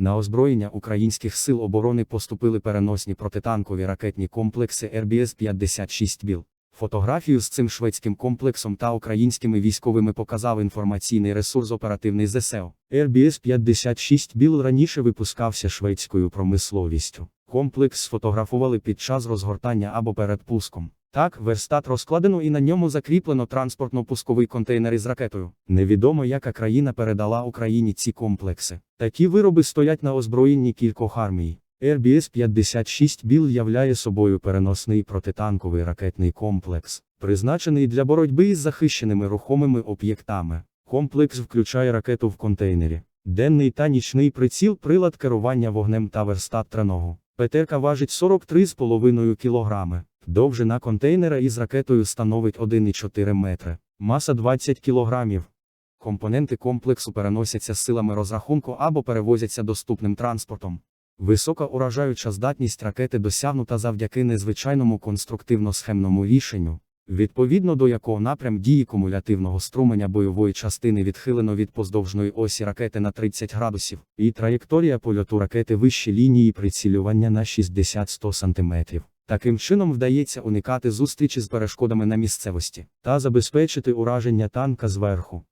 На озброєння українських сил оборони поступили переносні протитанкові ракетні комплекси РБС-56 БІЛ. Фотографію з цим шведським комплексом та українськими військовими показав інформаційний ресурс оперативний ЗСЕО. РБС-56 БІЛ раніше випускався шведською промисловістю. Комплекс сфотографували під час розгортання або перед пуском. Так, верстат розкладено і на ньому закріплено транспортно-пусковий контейнер із ракетою. Невідомо, яка країна передала Україні ці комплекси. Такі вироби стоять на озброєнні кількох армій. РБС-56 БІЛ являє собою переносний протитанковий ракетний комплекс, призначений для боротьби із захищеними рухомими об'єктами. Комплекс включає ракету в контейнері, денний та нічний приціл, прилад керування вогнем та верстат треного. ПТРК важить 43,5 кг. Довжина контейнера із ракетою становить 1,4 метри, маса 20 кг. Компоненти комплексу переносяться силами розрахунку або перевозяться доступним транспортом. Висока уражаюча здатність ракети досягнута завдяки незвичайному конструктивно-схемному рішенню, відповідно до якого напрям дії кумулятивного струменя бойової частини відхилено від поздовжної осі ракети на 30 градусів, і траєкторія польоту ракети вище лінії прицілювання на 60-100 см. Таким чином вдається уникати зустрічі з перешкодами на місцевості та забезпечити ураження танка зверху.